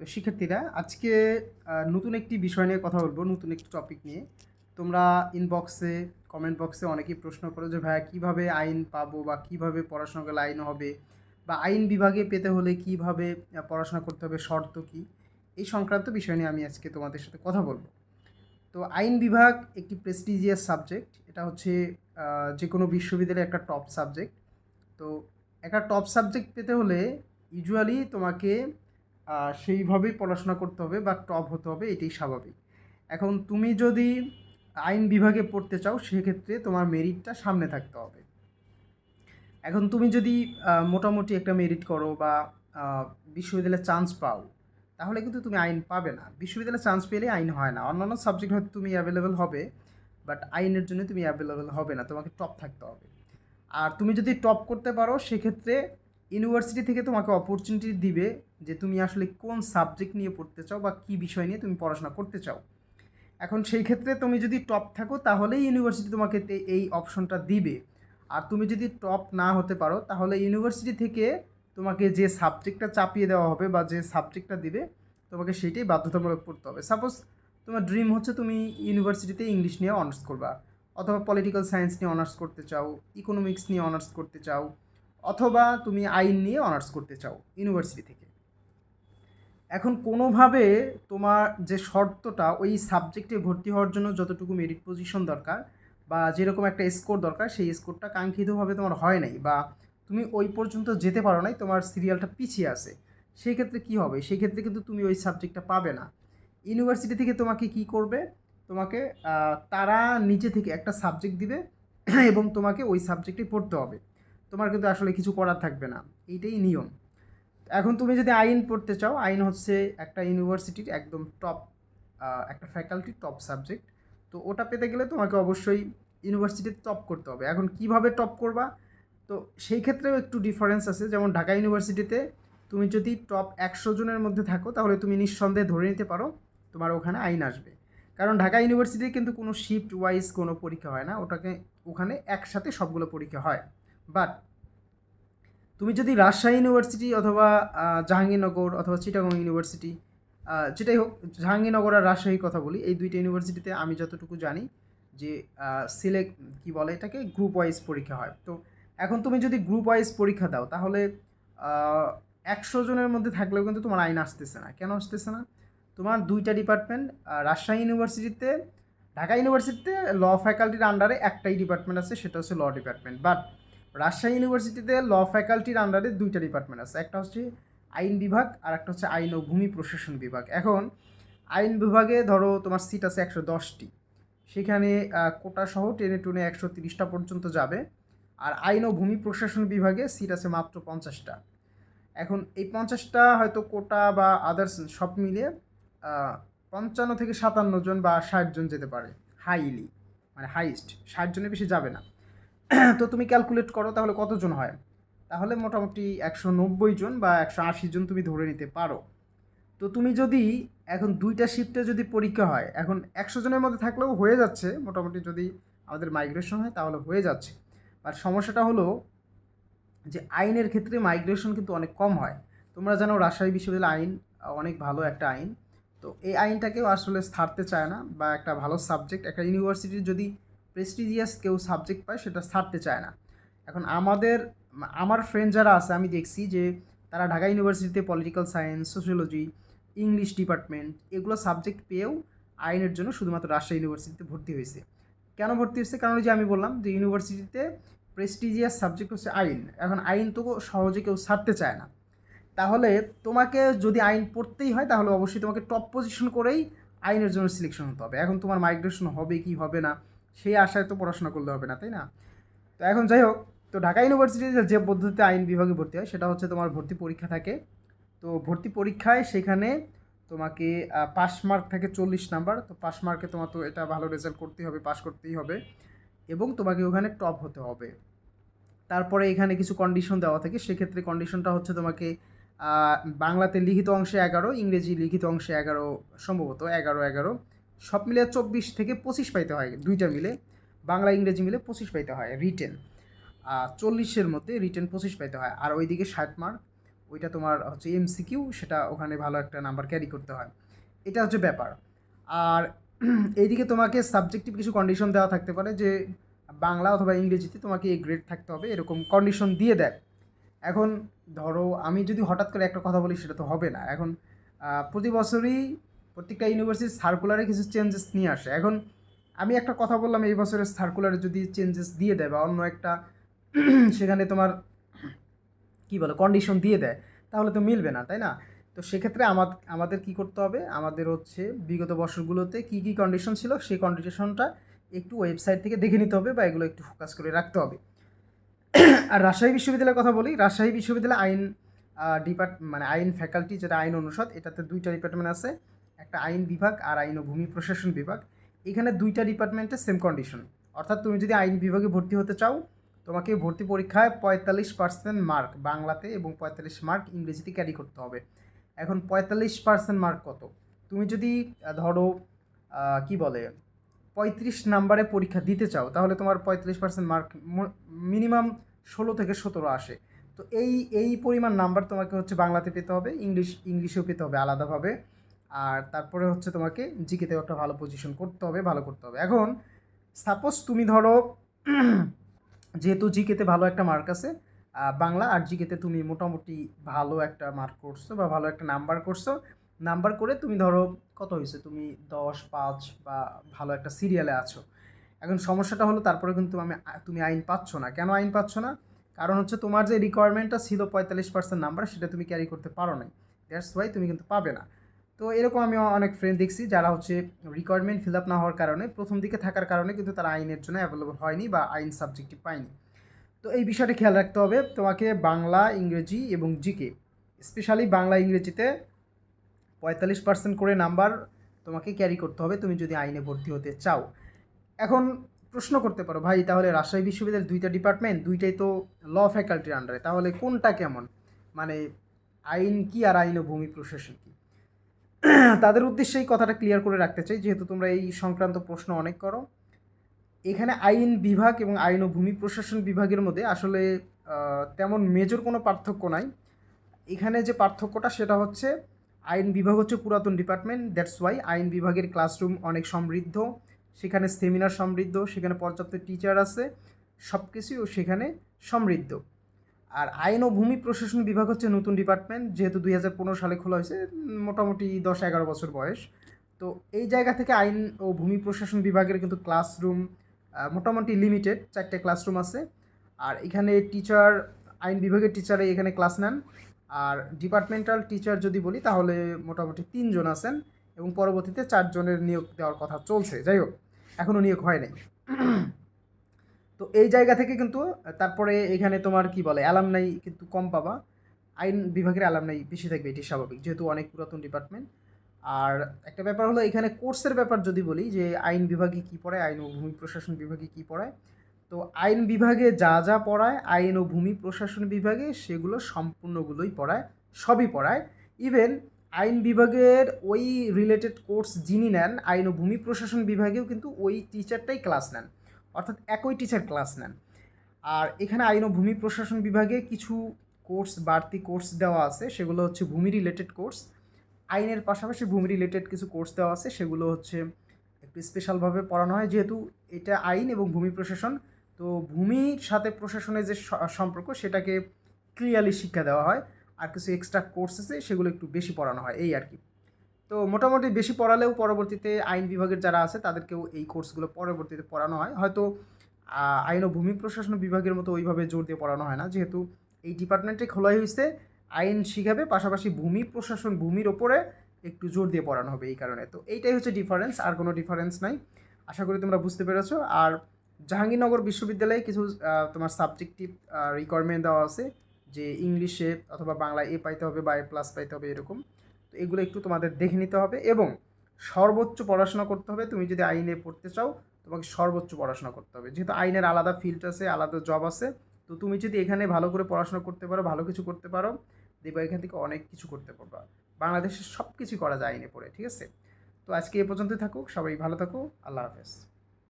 তো শিক্ষার্থীরা, আজকে নতুন একটি বিষয় নিয়ে কথা বলব, নতুন একটি টপিক নিয়ে। তোমরা ইনবক্সে কমেন্ট বক্সে অনেকেই প্রশ্ন করো যে, ভাইয়া, কীভাবে আইন পাবো বা কীভাবে পড়াশোনা করলে আইন হবে? বা আইন বিভাগে পেতে হলে কীভাবে পড়াশোনা করতে হবে, শর্ত কী? এই সংক্রান্ত বিষয় নিয়ে আমি আজকে তোমাদের সাথে কথা বলব। তো আইন বিভাগ একটি প্রেস্টিজিয়াস সাবজেক্ট এটা হচ্ছে যে কোনো বিশ্ববিদ্যালয়ের একটা টপ সাবজেক্ট তো একটা টপ সাবজেক্ট পেতে হলে ইউজুয়ালি তোমাকে সেইভাবেই পড়াশোনা করতে হবে বা টপ হতে হবে, এটাই স্বাভাবিক। এখন তুমি যদি আইন বিভাগে পড়তে চাও, সেক্ষেত্রে তোমার মেরিটটা সামনে থাকতে হবে। এখন তুমি যদি মোটামুটি একটা মেরিট করো বা বিশ্ববিদ্যালয়ে চান্স পাও, তাহলে কিন্তু তুমি আইন পাবে না। বিশ্ববিদ্যালয়ে চান্স পেলে আইন হয় না। অন্যান্য সাবজেক্ট হয়তো তুমি অ্যাভেলেবেল হবে বাট আইনের জন্য তুমি অ্যাভেলেবেল হবে না। তোমাকে টপ থাকতে হবে। আর তুমি যদি টপ করতে পারো, সেক্ষেত্রে ইউনিভার্সিটি থেকে তোমাকে অপরচুনিটি দিবে যে তুমি আসলে কোন সাবজেক্ট নিয়ে পড়তে চাও বা কী বিষয় নিয়ে তুমি পড়াশোনা করতে চাও। এখন সেই ক্ষেত্রে তুমি যদি টপ থাকো, তাহলেই ইউনিভার্সিটি তোমাকে এই অপশনটা দিবে। আর তুমি যদি টপ না হতে পারো, তাহলে ইউনিভার্সিটি থেকে তোমাকে যে সাবজেক্টটা চাপিয়ে দেওয়া হবে বা যে সাবজেক্টটা দিবে, তোমাকে সেইটাই বাধ্যতামূলক পড়তে হবে। সাপোজ তোমার ড্রিম হচ্ছে তুমি ইউনিভার্সিটিতে ইংলিশ নিয়ে অনার্স করবা, অথবা পলিটিক্যাল সায়েন্স নিয়ে অনার্স করতে চাও ইকোনমিক্স নিয়ে অনার্স করতে চাও অথবা তুমি আইন নিয়ে অনার্স করতে চাও ইউনিভার্সিটি থেকে। এখন কোনোভাবে তোমার যে শর্তটা ওই সাবজেক্টে ভর্তি হওয়ার জন্য যতটুকু মেরিট পজিশন দরকার বা যেরকম একটা স্কোর দরকার, সেই স্কোরটা কাঙ্ক্ষিতভাবে তোমার হয় নাই বা তুমি ওই পর্যন্ত যেতে পারো নাই, তোমার সিরিয়ালটা পিছিয়ে আছে। সেই ক্ষেত্রে কী হবে? সেই ক্ষেত্রে কিন্তু তুমি ওই সাবজেক্টটা পাবে না। ইউনিভার্সিটি থেকে তোমাকে কি করবে? তোমাকে তারা নিজে থেকে একটা সাবজেক্ট দিবে এবং তোমাকে ওই সাবজেক্টে পড়তে হবে। তোমার কিন্তু আসলে কিছু করার থাকবে না। এইটাই নিয়ম। এখন তুমি যদি আইন পড়তে চাও, আইন হচ্ছে একটা ইউনিভার্সিটির একদম টপ একটা ফ্যাকাল্টি টপ সাবজেক্ট তো ওটা পেতে গেলে তোমাকে অবশ্যই ইউনিভার্সিটিতে টপ করতে হবে। এখন কীভাবে টপ করবা? তো সেই ক্ষেত্রেও একটু ডিফারেন্স আছে। যেমন ঢাকা ইউনিভার্সিটিতে তুমি যদি টপ একশো জনের মধ্যে থাকো, তাহলে তুমি নিঃসন্দেহে ধরে নিতে পারো, তোমার ওখানে আইন আসবে। কারণ ঢাকা ইউনিভার্সিটিতে কিন্তু কোনো শিফট ওয়াইজ কোনো পরীক্ষা হয় না। ওটাকে, ওখানে একসাথে সবগুলো পরীক্ষা হয়। বাট তুমি যদি রাজশাহী ইউনিভার্সিটি অথবা জাহাঙ্গীরনগর অথবা চিটাগং ইউনিভার্সিটি যেটাই হোক, জাহাঙ্গীরনগর আর রাজশাহীর কথা বলি, এই দুইটা ইউনিভার্সিটিতে আমি যতটুকু জানি যে সিলেক্ট কি বলে এটাকে গ্রুপ ওয়াইজ পরীক্ষা হয়। তো এখন তুমি যদি গ্রুপ ওয়াইজ পরীক্ষা দাও, তাহলে একশো জনের মধ্যে থাকলেও কিন্তু তোমার আইন আসতেছে না। কেন আসতেছে না? তোমার দুইটা ডিপার্টমেন্ট রাজশাহী ইউনিভার্সিটিতে, ঢাকা ইউনিভার্সিটিতে ল ফ্যাকাল্টির আন্ডারে একটাই ডিপার্টমেন্ট আছে, সেটা হচ্ছে ল ডিপার্টমেন্ট বাট রাজশাহী ইউনিভার্সিটিতে ল ফ্যাকাল্টির আন্ডারে দুইটা ডিপার্টমেন্ট আছে। একটা হচ্ছে আইন বিভাগ আর একটা হচ্ছে আইন ও ভূমি প্রশাসন বিভাগ। এখন আইন বিভাগে ধরো তোমার সিট আছে একশো দশটি। সেখানে কোটা সহ টেনে টুনে একশো তিরিশটা পর্যন্ত যাবে। আর আইন ও ভূমি প্রশাসন বিভাগে সিট আছে মাত্র পঞ্চাশটা। এখন এই পঞ্চাশটা হয়তো কোটা বা আদার্স সব মিলিয়ে পঞ্চান্ন থেকে সাতান্ন জন বা ষাট জন যেতে পারে। হাইলি মানে হাইস্ট ষাট জনের বেশি যাবে না। তো তুমি ক্যালকুলেট করো তাহলে কতজন হয়? তাহলে মোটামুটি একশো নব্বই জন বা একশো আশি জন তুমি ধরে নিতে পারো। তো তুমি যদি এখন দুইটা শিফটে যদি পরীক্ষা হয়, এখন একশো জনের মধ্যে থাকলেও হয়ে যাচ্ছে, মোটামুটি যদি আমাদের মাইগ্রেশন হয় তাহলে হয়ে যাচ্ছে। আর সমস্যাটা হলো যে আইনের ক্ষেত্রে মাইগ্রেশন কিন্তু অনেক কম হয়। তোমরা জানো রাজশাহী বিশ্ববিদ্যালয় আইন অনেক ভালো একটা আইন। তো এই আইনটাকেও আসলে ছাড়তে চায় না বা একটা ভালো সাবজেক্ট একটা ইউনিভার্সিটির যদি প্রেস্টিজিয়াস কেউ সাবজেক্ট পায়, সেটা ছাড়তে চায় না। এখন আমাদের, আমার ফ্রেন্ড যারা আছে, আমি দেখছি যে তারা ঢাকা ইউনিভার্সিটিতে political science sociology English department এগুলো সাবজেক্ট পেয়েও আইনের জন্য শুধুমাত্র রাজশাহী ইউনিভার্সিটিতে ভর্তি হয়েছে। কেন ভর্তি হয়েছে? কারণ যে আমি বললাম যে ইউনিভার্সিটিতে প্রেস্টিজিয়াস সাবজেক্ট হচ্ছে আইন। এখন আইন তো সহজে কেউ ছাড়তে চায় না। তাহলে তোমাকে যদি আইন পড়তেই হয়, তাহলে অবশ্যই তোমাকে টপ পজিশন করেই আইনের জন্য সিলেকশন হতে হবে। এখন তোমার মাইগ্রেশন হবে কি হবে না সেই আশায় তো পড়াশোনা করলে হবে না, তাই না? তো এখন যাই হোক, তো ঢাকা ইউনিভার্সিটিতে যে পদ্ধতিতে আইন বিভাগে ভর্তি হয় সেটা হচ্ছে তোমার ভর্তি পরীক্ষা থাকে। তো ভর্তি পরীক্ষায় সেখানে তোমাকে পাস মার্ক থাকে চল্লিশ নাম্বার, তো পাস মার্কে তোমার তো এটা ভালো রেজাল্ট করতেই হবে পাস করতেই হবে। এবং তোমাকে ওখানে টপ হতে হবে। তারপরে এখানে কিছু কন্ডিশন দেওয়া থাকে, সেক্ষেত্রে কন্ডিশনটা হচ্ছে তোমাকে বাংলাতে লিখিত অংশে এগারো, ইংরেজি লিখিত অংশে এগারো, সম্ভবত এগারো এগারো। সব মিলে চব্বিশ থেকে পঁচিশ পাইতে হয়, দুইটা মিলে। বাংলা, ইংরেজি মিলে পঁচিশ পাইতে হয় রিটেন চল্লিশের মধ্যে রিটেন পঁচিশ পাইতে হয়। আর ওইদিকে ষাট মার্ক ওইটা তোমার হচ্ছে এমসিকিউ সেটা ওখানে ভালো একটা নাম্বার ক্যারি করতে হয়। এটা হচ্ছে ব্যাপার। আর এইদিকে তোমাকে সাবজেক্টিভ কিছু কন্ডিশন দেওয়া থাকতে পারে যে বাংলা অথবা ইংরেজিতে তোমাকে এই গ্রেড থাকতে হবে, এরকম কন্ডিশন দিয়ে দেয়। এখন ধরো আমি যদি হঠাৎ করে একটা কথা বলি, সেটা তো হবে না। এখন প্রতি বছরই প্রত্যেকটা ইউনিভার্সিটির সার্কুলারে কিছু চেঞ্জেস নিয়ে আসে। এখন আমি একটা কথা বললাম, এই বছরের সার্কুলারে যদি চেঞ্জেস দিয়ে দেয় বা অন্য একটা সেখানে তোমার কী বলে কন্ডিশন দিয়ে দেয়, তাহলে তো মিলবে না, তাই না? তো সেক্ষেত্রে আমার আমাদের কি করতে হবে? আমাদের হচ্ছে বিগত বছরগুলোতে কি কি কন্ডিশন ছিল, সেই কন্ডিশনটা একটু ওয়েবসাইট থেকে দেখে নিতে হবে বা এগুলো একটু ফোকাস করে রাখতে হবে। আর রাজশাহী বিশ্ববিদ্যালয়ের কথা বলি, রাজশাহী বিশ্ববিদ্যালয় আইন ডিপার্ট মানে আইন ফ্যাকাল্টি যেটা আইন অনুষদ, এটাতে দুইটা ডিপার্টমেন্ট আছে। একটা আইন বিভাগ আর আইন ও ভূমি প্রশাসন বিভাগ। এখানে দুইটা ডিপার্টমেন্টে সেম কন্ডিশন অর্থাৎ তুমি যদি আইন বিভাগে ভর্তি হতে চাও, তোমাকে ভর্তি পরীক্ষায় পঁয়তাল্লিশ পার্সেন্ট মার্ক বাংলাতে এবং পঁয়তাল্লিশ মার্ক ইংরেজিতে ক্যারি করতে হবে। এখন পঁয়তাল্লিশ পার্সেন্ট মার্ক কত? তুমি যদি ধরো কি বলে, পঁয়ত্রিশ নাম্বারে পরীক্ষা দিতে চাও, তাহলে তোমার পঁয়তাল্লিশ পার্সেন্ট মার্ক মিনিমাম ষোলো থেকে সতেরো আসে। তো এই এই পরিমাণ নাম্বার তোমাকে হচ্ছে বাংলাতে পেতে হবে, ইংলিশ, ইংলিশেও পেতে হবে আলাদাভাবে। আর তারপরে হচ্ছে তোমাকে জিকেতেও একটা ভালো পজিশন করতে হবে, ভালো করতে হবে। এখন সাপোজ তুমি ধরো, যেহেতু জিকেতে ভালো একটা মার্ক আছে বাংলা আর জিকেতে তুমি মোটামুটি ভালো একটা মার্ক করছ বা ভালো একটা নাম্বার করছ নাম্বার করে তুমি ধরো কত হয়েছে? তুমি দশ, পাঁচ বা ভালো একটা সিরিয়ালে আছো। এখন সমস্যাটা হলো তারপরে কিন্তু আমি, তুমি আইন পাচ্ছ না। কেন আইন পাচ্ছ না? কারণ হচ্ছে তোমার যে রিকোয়ারমেন্টটা ছিল পঁয়তাল্লিশ পার্সেন্ট নাম্বার সেটা তুমি ক্যারি করতে পারো নাই। দ্যাটস ওয়াই তুমি কিন্তু পাবে না। তো এরকম আমি অনেক ফ্রেন্ড দেখছি যারা হচ্ছে রিকোয়ারমেন্ট ফিল আপ না হওয়ার কারণে প্রথম দিকে থাকার কারণে কিন্তু তারা আইনের জন্য অ্যাভেলেবল হয়নি বা আইন সাবজেক্টটি পায়নি। তো এই বিষয়টা খেয়াল রাখতে হবে তোমাকে বাংলা, ইংরেজি এবং জিকে স্পেশালি বাংলা, ইংরেজিতে পঁয়তাল্লিশ পার্সেন্ট করে নাম্বার তোমাকে ক্যারি করতে হবে তুমি যদি আইনে ভর্তি হতে চাও। এখন প্রশ্ন করতে পারো, ভাই তাহলে রাজশাহী বিশ্ববিদ্যালয়ের দুইটা ডিপার্টমেন্ট দুইটাই তো ল ফ্যাকাল্টির আন্ডারে তাহলে কোনটা কেমন? মানে আইন কি আর আইন ও ভূমি প্রশাসন কি? তাদের উদ্দেশ্যে এই কথাটা ক্লিয়ার করে রাখতে চাই, যেহেতু তোমরা এই সংক্রান্ত প্রশ্ন অনেক করো। এখানে আইন বিভাগ এবং আইন ও ভূমি প্রশাসন বিভাগের মধ্যে আসলে তেমন মেজর কোনো পার্থক্য নাই। এখানে যে পার্থক্যটা সেটা হচ্ছে, আইন বিভাগ হচ্ছে পুরাতন ডিপার্টমেন্ট দ্যাটস ওয়াই আইন বিভাগের ক্লাসরুম অনেক সমৃদ্ধ, সেখানে সেমিনার সমৃদ্ধ, সেখানে পর্যাপ্ত টিচার আছে সব কিছুই সেখানে সমৃদ্ধ। আর আইন ও ভূমি প্রশাসন বিভাগ হচ্ছে নতুন ডিপার্টমেন্ট, যেহেতু দুই হাজার পনেরো সালে খোলা হয়েছে, মোটামুটি দশ এগারো বছর বয়স। তো এই জায়গা থেকে আইন ও ভূমি প্রশাসন বিভাগের কিন্তু ক্লাসরুম মোটামুটি লিমিটেড, চারটে ক্লাসরুম আছে। আর এখানে টিচার, আইন বিভাগের টিচারে এখানে ক্লাস নেন। আর ডিপার্টমেন্টাল টিচার যদি বলি, তাহলে মোটামুটি তিনজন আছেন এবং পরবর্তীতে চারজনের নিয়োগ দেওয়ার কথা চলছে। যাই হোক এখনও নিয়োগ হয় নাই। তো এই জায়গা থেকে কিন্তু, তারপরে এখানে তোমার কি বলে অ্যালামনাই কিন্তু কম পাবা। আইন বিভাগের অ্যালামনাই বেশি থাকবে, এটি স্বাভাবিক, যেহেতু অনেক পুরাতন ডিপার্টমেন্ট আর একটা ব্যাপার হলো, এখানে কোর্সের ব্যাপার যদি বলি, যে আইন বিভাগে কী পড়ায়, আইন ও ভূমি প্রশাসন বিভাগে কী পড়ায়, তো আইন বিভাগে যা যা পড়ায়, আইন ও ভূমি প্রশাসন বিভাগে সেগুলো সম্পূর্ণগুলোই পড়ায়, সবই পড়ায়। ইভেন আইন বিভাগের ওই রিলেটেড কোর্স যিনি নেন, আইন ও ভূমি প্রশাসন বিভাগেও কিন্তু ওই টিচারটাই ক্লাস নেন। অর্থাৎ একই টিচার ক্লাস নেন। আর এখানে আইন ও ভূমি প্রশাসন বিভাগে কিছু কোর্স বাড়তি কোর্স দেওয়া আছে। সেগুলো হচ্ছে ভূমি রিলেটেড কোর্স আইনের পাশাপাশি ভূমি রিলেটেড কিছু কোর্স দেওয়া আছে। সেগুলো হচ্ছে একটু স্পেশালভাবে পড়ানো হয়। যেহেতু এটা আইন এবং ভূমি প্রশাসন, তো ভূমির সাথে প্রশাসনের যে সম্পর্ক, সেটাকে ক্লিয়ারলি শিক্ষা দেওয়া হয়। আর কিছু এক্সট্রা কোর্স আছে সেগুলো একটু বেশি পড়ানো হয়। এই আর কি। তো মোটামুটি বেশি পড়ালেও পরবর্তীতে আইন বিভাগের যারা আছে, তাদেরকেও এই কোর্সগুলো পরবর্তীতে পড়ানো হয়। হয়তো আইন ও ভূমি প্রশাসন বিভাগের মতো ওইভাবে জোর দিয়ে পড়ানো হয় না। যেহেতু এই ডিপার্টমেন্টে খোলাই হয়েছে আইন শিখাবে, পাশাপাশি ভূমি প্রশাসন ভূমির ওপরে একটু জোর দিয়ে পড়ানো হবে এই কারণে। তো এইটাই হচ্ছে ডিফারেন্স আর কোনো ডিফারেন্স নাই। আশা করি তোমরা বুঝতে পেরেছ। আর জাহাঙ্গীরনগর বিশ্ববিদ্যালয়ে কিছু তোমার সাবজেক্টিভ রিকোয়ারমেন্ট দেওয়া আছে, যে ইংলিশে অথবা বাংলায় এ পাইতে হবে বা এ প্লাস পাইতে হবে এরকম। তো এগুলো একটু তোমাদের দেখে নিতে হবে এবং সর্বোচ্চ পড়াশোনা করতে হবে। তুমি যদি আইনে পড়তে চাও, তোমাকে সর্বোচ্চ পড়াশোনা করতে হবে। যেহেতু আইনের আলাদা ফিল্ড আছে, আলাদা জব আছে, তো তুমি যদি এখানে ভালো করে পড়াশোনা করতে পারো, ভালো কিছু করতে পারো, দেখবা এখান থেকে অনেক কিছু করতে পারবা। বাংলাদেশে সব কিছু করা যায় আইনে পড়ে, ঠিক আছে? তো আজকে এ পর্যন্ত থাকুক, সবাই ভালো থাকো, আল্লাহ হাফেজ।